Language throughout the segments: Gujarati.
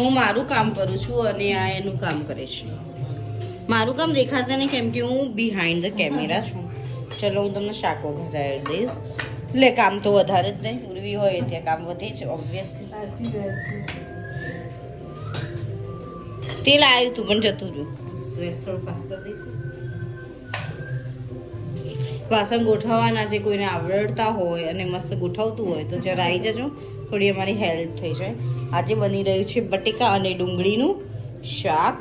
હું મારું કામ કરું છું અને આ એનું કામ કરે છે. મારું કામ દેખાશે નહીં કેમ કે હું બિહાઇન્ડ ધ કેમેરા છું. ચલો, હું તમને શાક વઘારી દઈશ. એટલે કામ તો વધારે જ નહીં. પૂર્વી હોય ત્યાં કામ વધે છે ઓબ્વિયસલી તેલ આવ્યું તું, પણ જતું રહ્યું વાસણ ગોઠવવાના જે કોઈને આવડતા હોય અને મસ્ત ગોઠવતું હોય તો જરા આવી જજો થોડી અમારી હેલ્પ થઈ જાય. આજે બની રહ્યું છે બટેકા અને ડુંગળીનું શાક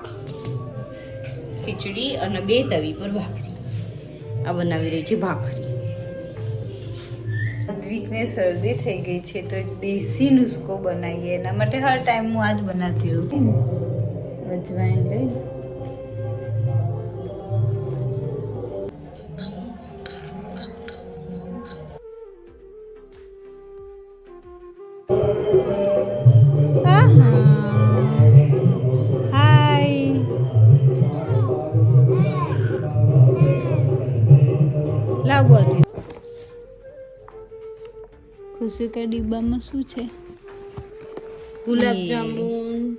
ખીચડી અને બે તવી પર ભાખરી. આ બનાવી રહી છે ભાખરી. વીકને શરદી થઈ ગઈ છે તો એક દેશી નુસ્ખો બનાવીએ. એના માટે હર ટાઈમ હું આ જ બનાવતી રહું અજવાઈન લઈ લાવો હતી ખુશી કે ડિબ્બામાં શું છે? ગુલાબ જામુન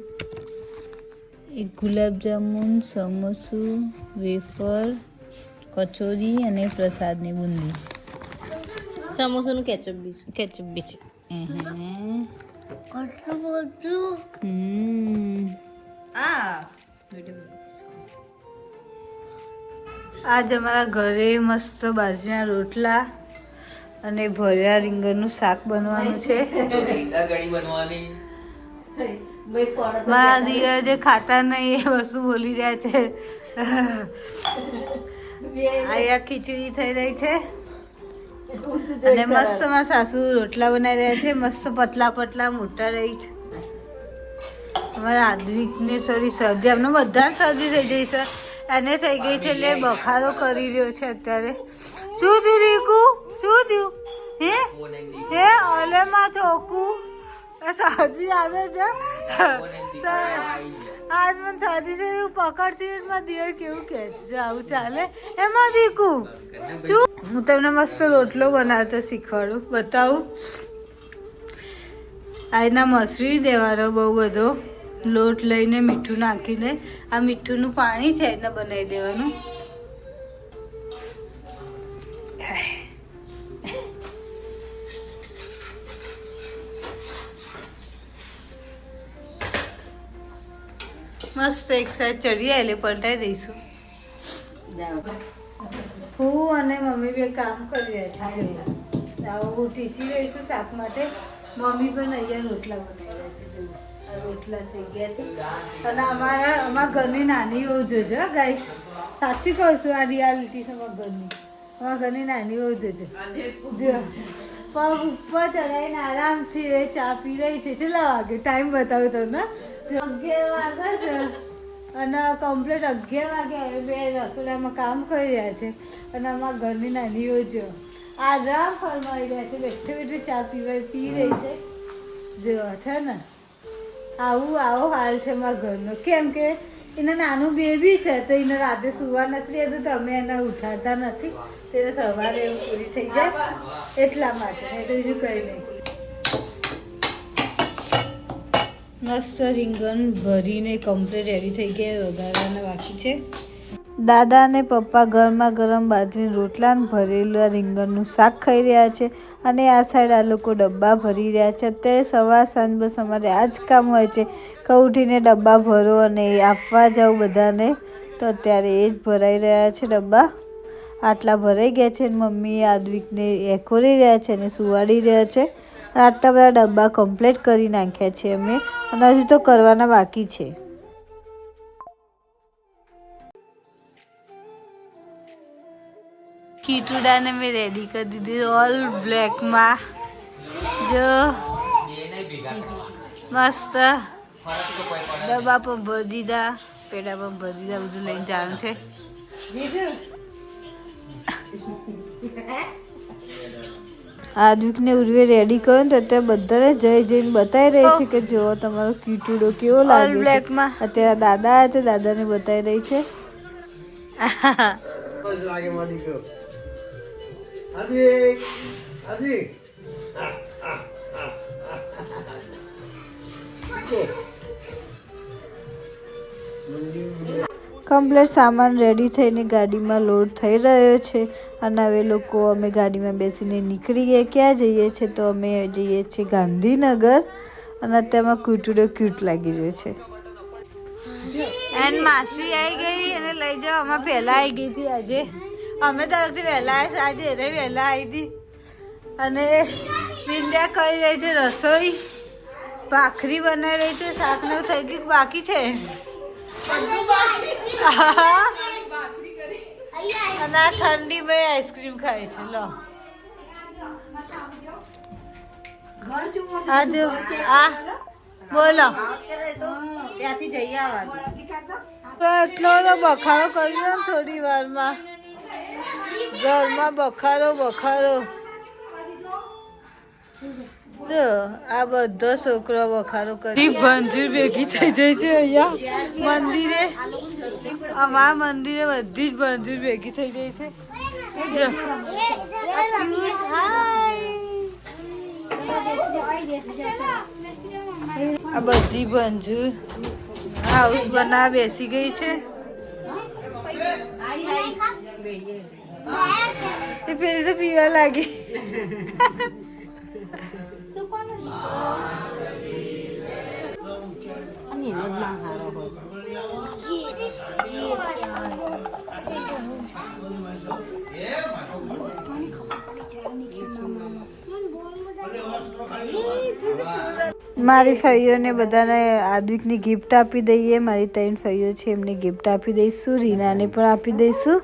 એક ગુલાબજાંબુ સમોસું વેફર કચોરી અને પ્રસાદની બુંદી. સમોસાનું કેચઅપ બી કેચઅપ બી છે. હમ. આજ અમારા ઘરે મસ્ત બાજરીના રોટલા અને ભર્યા રીંગણનું શાક બનવાનું છે. મારા દીકરા જે ખાતા નહીં એ વસ્તુ બોલી રહ્યા છે. અહીંયા ખીચડી થઈ રહી છે. અને મસ્તમાં સાસુ રોટલા બનાવી રહ્યા છે. મસ્ત પતલા પતલા મોટા રહી છે. અમારા આદવિકને સોરી શરદી અમને બધા શરદી થઈ જાય છે. એને થઈ ગઈ છે એટલે બખારો કરી રહ્યો છે અત્યારે. શું થયું રીકુ? શું થયું? હે? હે ઓલેમાં ચોકું? એ શરદી આવે છે? આજ મને સાજી છે એવું પકડતી એમાં દિયર કેવું કે છે જો આવું ચાલે. એમાં દીકુ શું? હું તમને મસ્ત રોટલો બનાવતા શીખવાડું. બતાવું. આ એના મસરી દેવાનો બહુ બધો. લોટ લઈને મીઠું નાખીને આ મીઠુંનું પાણી છે એને બનાવી દેવાનું. મસ્ત એક સાઈડ ચડી એટલે પલટાઈ દઈશું. હું અને મમ્મી બે કામ કરી રહ્યા છે હું ટીચી રહી છું શાક માટે. મમ્મી પણ અહીંયા રોટલા બનાવી રહ્યા છે જો આ રોટલા થઈ ગયા છે. અને અમારા અમારા ઘરની નાની બહુ જોજો ગાઈસ સાચી કહું છું, આ રિયાલિટી છે અમારા ઘરની. અમારા ઘરની નાની બહુ જોજો. પગ ઉપર ચડાવીને આરામથી ચા પી રહી છે. છેલ્લા વાગે? ટાઈમ બતાવો તમને. અગિયાર વાગે છે. અને કમ્પ્લીટ અગિયાર વાગે બે રસોડામાં કામ કરી રહ્યા છે. અને અમારા ઘરની નાનીઓ જો, આરામ ફરમાવી રહ્યા છે. બેઠે બેઠે ચા પીવા પી રહી છે. જો, છે ને? આવું, આવો હાલ છે મારા ઘરનો. કેમ કે એને નાનું બેબી છે, તો એને રાતે સુવા નથી રહેતું તો અમે એને ઉઠાડતા નથી. તેને સવારે એવું પૂરી થઈ જાય એટલા માટે. એ તો બીજું કંઈ નહીં. મસ્ત રીંગણ ભરીને કમ્પ્લીટ રેડી થઈ ગયા વઘારવાના બાકી છે. દાદા અને પપ્પા ગરમા ગરમ બાજરીની રોટલા ભરેલા રીંગણનું શાક ખાઈ રહ્યા છે અને આ સાઈડ આ લોકો ડબ્બા ભરી રહ્યા છે. અત્યારે સવાર સાંજ બસ અમારે આ જ કામ હોય છે. કહું ઉઠીને ડબ્બા ભરો અને એ આપવા જાઉં બધાને. તો અત્યારે એ જ ભરાઈ રહ્યા છે ડબ્બા. આટલા ભરાઈ ગયા છે મમ્મી આદવિકને એકોરી રહ્યા છે અને સુવાડી રહ્યા છે. આટલા બધા ડબ્બા કમ્પ્લીટ કરી નાખ્યા છે અમે. અને હજુ તો કરવાના બાકી છે. કીટુડાને મેં રેડી કરી દીધી ઓલ બ્લેકમાં જો મસ્ત. ડબ્બા પણ ભરી દીધા પેડા પણ ભરી દીધા બધું લઈને જવાનું છે. આદવિકને ઉર્વે રેડી કર્યો ને તો અત્યારે બધાને જઈ જઈને બતાવી રહી છે કે જો તમારો કીટુડો કેવો લાગે બ્લેકમાં અત્યારે દાદા છે દાદાને બતાવી રહી છે. લાગે મારી ગયો હાજી હાજી કમ્પ્લેટ સામાન રેડી થઈને ગાડીમાં લોડ થઈ રહ્યો છે. અને હવે લોકો અમે ગાડીમાં બેસીને નીકળી ગયા ક્યાં જઈએ છીએ તો અમે જઈએ છીએ ગાંધીનગર. અને અત્યારમાં કૂટુડો ક્યુટ લાગી રહ્યો છે. એન માસી આવી ગઈ અને લઈ જાઓ. અમે પહેલાં આવી ગઈ હતી આજે. અમે તરફથી વહેલા આવ્યા આજે એને વહેલા આવી હતી અને બિંદ્યા કરી રહી છે રસોઈ. ભાખરી બનાવી રહી છે શાક ને થઈ ગયું બાકી છે? અને આ ઠંડી મેં આઈસ્ક્રીમ ખાય છે લો. આ જો આ બોલો. ત્યાંથી જઈ આવવાનું. એટલો બધો બખારો કર્યો ને થોડી વારમાં. ઘરમાં બખારો બખારો. આ બધો છોકરો બખારો કરી ભંજુર ભેગી થઈ જાય છે અહીંયા. મંદિરે. અમારા મંદિરે બધી જ ભંજુર ભેગી થઈ જાય છે. આ આ બધી ભંજુર હાઉસ બનાવ બેસી ગઈ છે. એ પેલી તો પીવા લાગી. મારી ફૈયોને બધાને આદિકની ગિફ્ટ આપી દઈએ. મારી ત્રણ ફૈયો છે એમને ગિફ્ટ આપી દઈશું. રીનાને પણ આપી દઈશું.